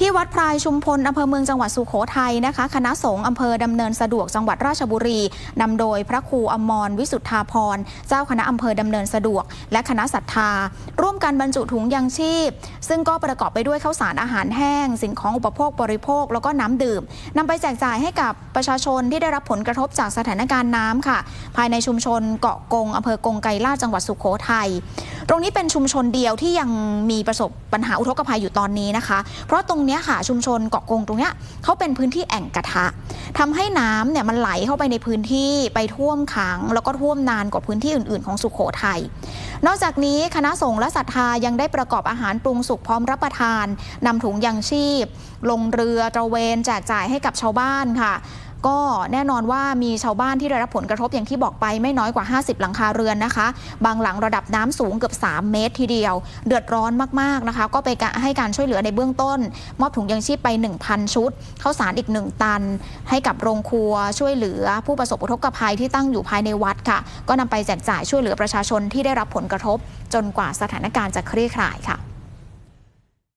ที่วัดพรายชุมพลอำเภอเมืองจังหวัดสุโขทัยนะคะ คณะสงฆ์อำเภอดำเนินสะดวกจังหวัดราชบุรีนำโดยพระครูอมรวิสุทธาพรเจ้าคณะอำเภอดำเนินสะดวก และคณะศรัทธา ร่วมกันบรรจุถุงยังชีพ ซึ่งก็ประกอบไปด้วยข้าวสารอาหารแห้ง สิ่งของอุปโภคบริโภค แล้วก็น้ำดื่มนำไปแจกจ่ายให้กับประชาชนที่ได้รับผลกระทบจากสถานการณ์น้ำค่ะ ภายในชุมชนเกาะกงอำเภอกงไกรลาดจังหวัดสุโขทัย ตรงนี้เป็นชุมชนเดียวที่ยังมีประสบปัญหาอุทกภัยอยู่ตอนนี้นะคะ เพราะตรงนี้ค่ะชุมชนเกาะกงตรงนี้เขาเป็นพื้นที่แอ่งกระทะทำให้น้ำเนี่ยมันไหลเข้าไปในพื้นที่ไปท่วมขัง แล้วก็ท่วมนานกว่าพื้นที่อื่น ๆ ของสุโขทัยนอกจากนี้คณะสงฆ์และศรัทธายังได้ประกอบอาหารปรุงสุกพร้อมรับประทานนำถุงยังชีพ ลงเรือตระเวนแจกจ่ายให้กับชาวบ้านค่ะ ก็แน่นอนว่ามีชาวบ้านที่ได้รับผลกระทบอย่างที่บอกไปไม่น้อยกว่า 50 หลังคาเรือนนะคะ บางหลังระดับน้ำสูงเกือบ 3 เมตรทีเดียว เดือดร้อนมากๆนะคะ ก็ไปให้การช่วยเหลือในเบื้องต้น มอบถุงยังชีพไป 1,000 ชุดข้าวสารอีก 1 ตัน ให้กับโรงครัวช่วยเหลือ ผู้ประสบอุทกภัยที่ตั้งอยู่ภายในวัดค่ะ ก็นำไปแจกจ่ายช่วยเหลือประชาชนที่ได้รับผลกระทบ จนกว่าสถานการณ์จะคลี่คลายค่ะ